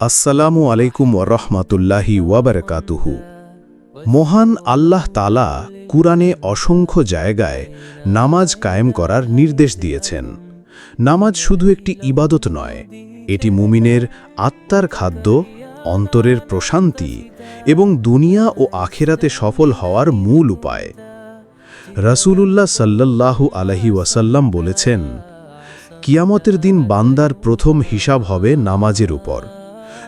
আসসালামু আলাইকুম ওরহমাতুল্লাহি ওয়াবারকাতুহু মহান আল্লাহ তালা কুরআনে অসংখ্য জায়গায় নামাজ কায়েম করার নির্দেশ দিয়েছেন। নামাজ শুধু একটি ইবাদত নয়, এটি মুমিনের আত্মার খাদ্য, অন্তরের প্রশান্তি এবং দুনিয়া ও আখেরাতে সফল হওয়ার মূল উপায়। রাসূলুল্লাহ সাল্লাল্লাহু আলহি ওয়াসাল্লাম বলেছেন, কিয়ামতের দিন বান্দার প্রথম হিসাব হবে নামাজের উপর।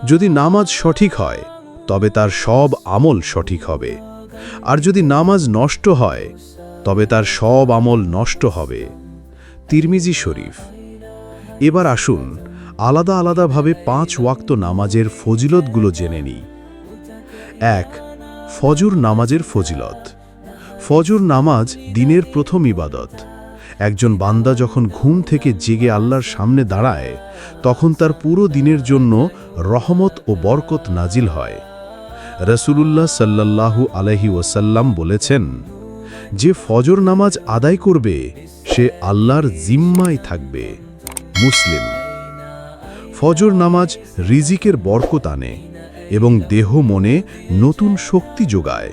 যদি নামাজ সঠিক হয়, তবে তার সব আমল সঠিক হবে। আর যদি নামাজ নষ্ট হয়, তবে তার সব আমল নষ্ট হবে। তিরমিজি শরীফ। এবার আসুন, আলাদা আলাদাভাবে পাঁচ ওয়াক্ত নামাজের ফজিলতগুলো জেনে নিই। এক, ফজর নামাজের ফজিলত। ফজর নামাজ দিনের প্রথম ইবাদত। একজন বান্দা যখন ঘুম থেকে জেগে আল্লাহর সামনে দাঁড়ায়, তখন তার পুরো দিনের জন্য রহমত ও বরকত নাজিল হয়। রসুলুল্লাহ সাল্লাল্লাহু আলহি ওসাল্লাম বলেছেন, যে ফজর নামাজ আদায় করবে, সে আল্লাহর জিম্মায় থাকবে। মুসলিম, ফজর নামাজ রিজিকের বরকত আনে এবং দেহ মনে নতুন শক্তি যোগায়।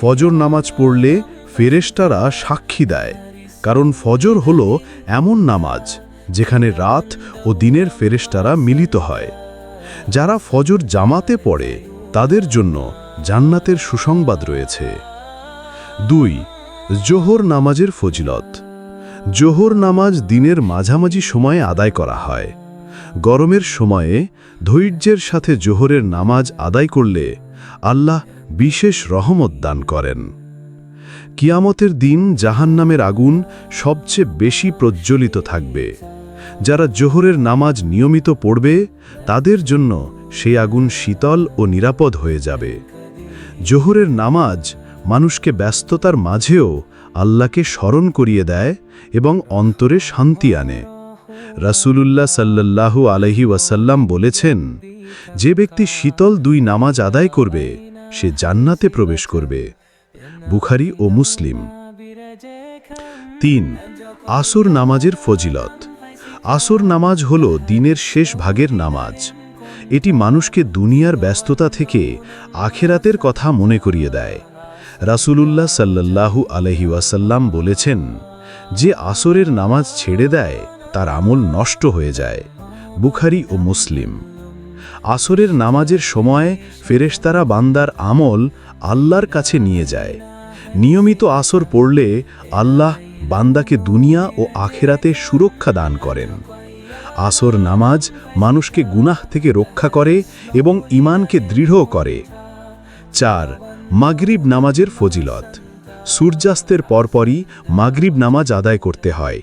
ফজর নামাজ পড়লে ফেরেশতারা সাক্ষী দেয়। কারণ ফজর হল এমন নামাজ যেখানে রাত ও দিনের ফেরেশতারা মিলিত হয়। যারা ফজর জামাতে পড়ে, তাদের জন্য জান্নাতের সুসংবাদ রয়েছে। দুই, জোহর নামাজের ফজিলত। জোহর নামাজ দিনের মাঝামাঝি সময়ে আদায় করা হয়। গরমের সময়ে ধৈর্যের সাথে জোহরের নামাজ আদায় করলে আল্লাহ বিশেষ রহমত দান করেন। কিয়ামতের দিন জাহান্নামের আগুন সবচেয়ে বেশি প্রজ্বলিত থাকবে। যারা জোহরের নামাজ নিয়মিত পড়বে, তাদের জন্য সেই আগুন শীতল ও নিরাপদ হয়ে যাবে। জোহরের নামাজ মানুষকে ব্যস্ততার মাঝেও আল্লাহকে স্মরণ করিয়ে দেয় এবং অন্তরে শান্তি আনে। রাসূলুল্লাহ সাল্লাল্লাহু আলহি ওয়াসাল্লাম বলেছেন, যে ব্যক্তি শীতল দুই নামাজ আদায় করবে, সে জান্নাতে প্রবেশ করবে। বুখারি ও মুসলিম। তিন, আসর নামাজের ফজিলত। আসর নামাজ হল দিনের শেষ ভাগের নামাজ। এটি মানুষকে দুনিয়ার ব্যস্ততা থেকে আখেরাতের কথা মনে করিয়ে দেয়। রাসূলুল্লাহ সাল্লাল্লাহু আলহি ওয়াসাল্লাম বলেছেন, যে আসরের নামাজ ছেড়ে দেয়, তার আমল নষ্ট হয়ে যায়। বুখারি ও মুসলিম। আসরের নামাজের সময় ফেরেশতারা বান্দার আমল আল্লাহর কাছে নিয়ে যায়। নিয়মিত আসর পড়লে আল্লাহ বান্দাকে দুনিয়া ও আখেরাতে সুরক্ষা দান করেন। আসর নামাজ মানুষকে গুনাহ থেকে রক্ষা করে এবং ইমানকে দৃঢ় করে। চার, মাগরিব নামাজের ফজিলত। সূর্যাস্তের পরপরই মাগরিব নামাজ আদায় করতে হয়।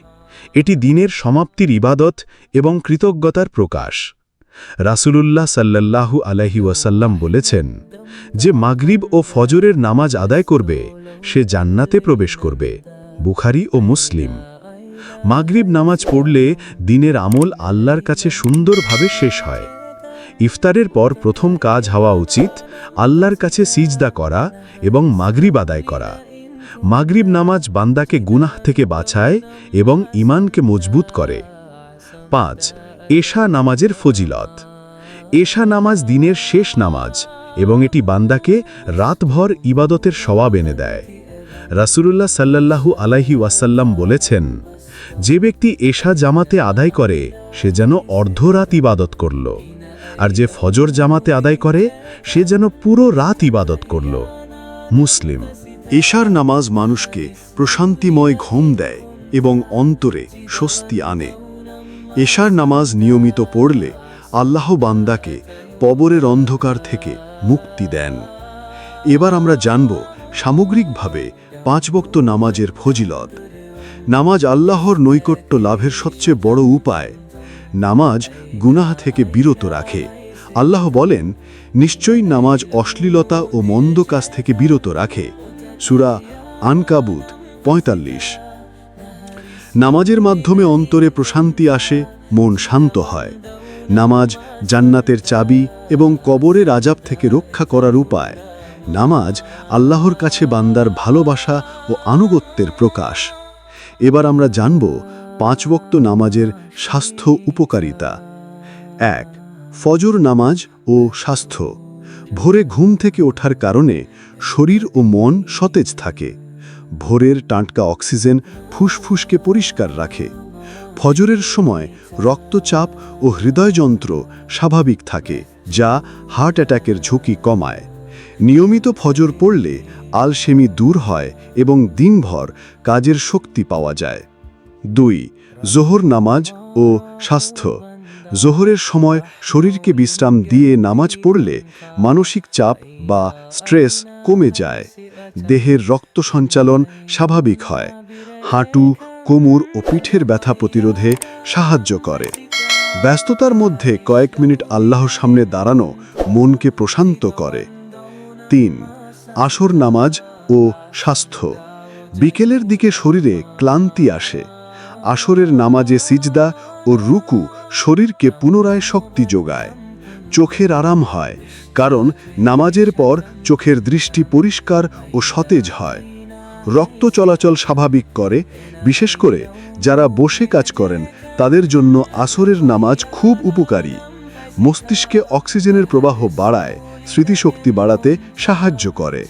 এটি দিনের সমাপ্তির ইবাদত এবং কৃতজ্ঞতার প্রকাশ। রাসূলুল্লাহ সাল্লাল্লাহু আলাইহি ওয়াসাল্লাম বলেছেন, যে মাগরিব ও ফজরের নামাজ আদায় করবে, সে জান্নাতে প্রবেশ করবে, বুখারি ও মুসলিম। মাগরিব নামাজ পড়লে দিনের আমল আল্লাহর কাছে সুন্দরভাবে শেষ হয়। ইফতারের পর প্রথম কাজ হওয়া উচিত আল্লাহর কাছে সিজদা করা এবং মাগরিব আদায় করা। মাগরিব নামাজ বান্দাকে গুনাহ থেকে বাঁচায় এবং ইমানকে মজবুত করে। পাঁচ এশা নামাজের ফজিলত। এশা নামাজ দিনের শেষ নামাজ এবং এটি বান্দাকে রাতভর ইবাদতের স্বভাব এনে দেয়। রাসূলুল্লাহ সাল্লাল্লাহু আলাইহি ওয়াসাল্লাম বলেছেন, যে ব্যক্তি এশা জামাতে আদায় করে, সে যেন অর্ধরাত ইবাদত করল। আর যে ফজর জামাতে আদায় করে, সে যেন পুরো রাত ইবাদত করল। মুসলিম, এশার নামাজ মানুষকে প্রশান্তিময় ঘুম দেয় এবং অন্তরে স্বস্তি আনে। এশার নামাজ নিয়মিত পড়লে আল্লাহ বান্দাকে পবরের অন্ধকার থেকে মুক্তি দেন। এবার আমরা জানব সামগ্রিকভাবে পাঁচ বক্ত নামাজের ফজিলত। নামাজ আল্লাহর নৈকট্য লাভের সবচেয়ে বড় উপায়, নামাজ গুনাহ থেকে বিরত রাখে। আল্লাহ বলেন, নিশ্চয়ই নামাজ অশ্লীলতা ও মন্দ কাজ থেকে বিরত রাখে। সুরা আনকাবুত পঁয়তাল্লিশ। নামাজের মাধ্যমে অন্তরে প্রশান্তি আসে, মন শান্ত হয়। নামাজ জান্নাতের চাবি এবং কবরের আজাব থেকে রক্ষা করার উপায়। নামাজ আল্লাহর কাছে বান্দার ভালোবাসা ও আনুগত্যের প্রকাশ। এবার আমরা জানব পাঁচ বক্ত নামাজের স্বাস্থ্য উপকারিতা। এক, ফজর নামাজ ও স্বাস্থ্য। ভোরে ঘুম থেকে ওঠার কারণে শরীর ও মন সতেজ থাকে। ভোরের টাটকা অক্সিজেন ফুসফুসকে পরিষ্কার রাখে। ফজরের সময় রক্তচাপ ও হৃদয়যন্ত্র স্বাভাবিক থাকে, যা হার্ট অ্যাটাকের ঝুঁকি কমায়। নিয়মিত ফজর পড়লে আলসেমি দূর হয় এবং দিনভর কাজের শক্তি পাওয়া যায়। দুই, জোহর নামাজ ও স্বাস্থ্য। জোহরের সময় শরীরকে বিশ্রাম দিয়ে নামাজ পড়লে মানসিক চাপ বা স্ট্রেস কমে যায়। দেহের রক্ত সঞ্চালন স্বাভাবিক হয়। হাঁটু, কোমর ও পিঠের ব্যথা প্রতিরোধে সাহায্য করে। ব্যস্ততার মধ্যে কয়েক মিনিট আল্লাহর সামনে দাঁড়ানো মনকে প্রশান্ত করে। তিন, আসর নামাজ ও স্বাস্থ্য। বিকেলের দিকে শরীরে ক্লান্তি আসে। আসরের নামাজে সিজদা ও রুকু শরীরকে পুনরায় শক্তি যোগায়। চোখের আরাম হয়, কারণ নামাজের পর চোখের দৃষ্টি পরিষ্কার ও সতেজ হয়। রক্ত চলাচল স্বাভাবিক করে, বিশেষ করে যারা বসে কাজ করেন, তাদের জন্য আসরের নামাজ খুব উপকারী। মস্তিষ্কে অক্সিজেনের প্রবাহ বাড়ায়, স্মৃতিশক্তি বাড়াতে সাহায্য করে।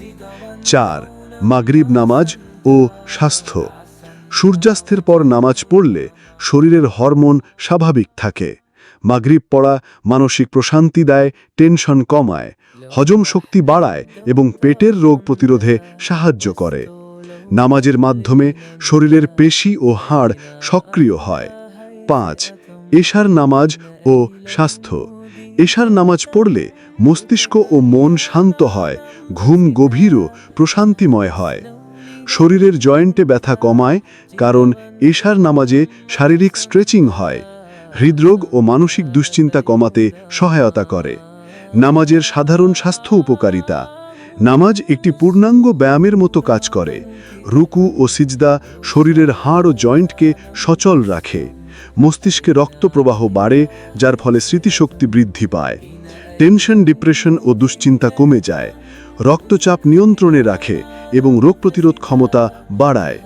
চার, মাগরিব নামাজ ও স্বাস্থ্য। সূর্যাস্তের পর নামাজ পড়লে শরীরের হরমোন স্বাভাবিক থাকে। মাগরিব পড়া মানসিক প্রশান্তি দেয়, টেনশন কমায়, হজম শক্তি বাড়ায় এবং পেটের রোগ প্রতিরোধে সাহায্য করে। নামাজের মাধ্যমে শরীরের পেশি ও হাড় সক্রিয় হয়। পাঁচ, এশার নামাজ ও স্বাস্থ্য। এশার নামাজ পড়লে মস্তিষ্ক ও মন শান্ত হয়, ঘুম গভীর ও প্রশান্তিময় হয়। শরীরের জয়েন্টে ব্যথা কমায়, কারণ এশার নামাজে শারীরিক স্ট্রেচিং হয়। হৃদরোগ ও মানসিক দুশ্চিন্তা কমাতে সহায়তা করে। নামাজের সাধারণ স্বাস্থ্য উপকারিতা। নামাজ একটি পূর্ণাঙ্গ ব্যায়ামের মতো কাজ করে। রুকু ও সিজদা শরীরের হাড় ও জয়েন্টকে সচল রাখে। মস্তিষ্কে রক্ত প্রবাহ বাড়ে, যার ফলে স্মৃতিশক্তি বৃদ্ধি পায়। টেনশন, ডিপ্রেশন ও দুশ্চিন্তা কমে যায়। রক্তচাপ নিয়ন্ত্রণে রাখে এবং রোগ প্রতিরোধ ক্ষমতা বাড়ায়।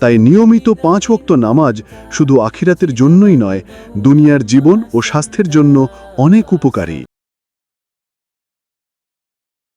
তাই নিয়মিত পাঁচ ওক্ত নামাজ শুধু আখিরাতের জন্যই নয়, দুনিয়ার জীবন ও স্বাস্থ্যের জন্য অনেক উপকারী।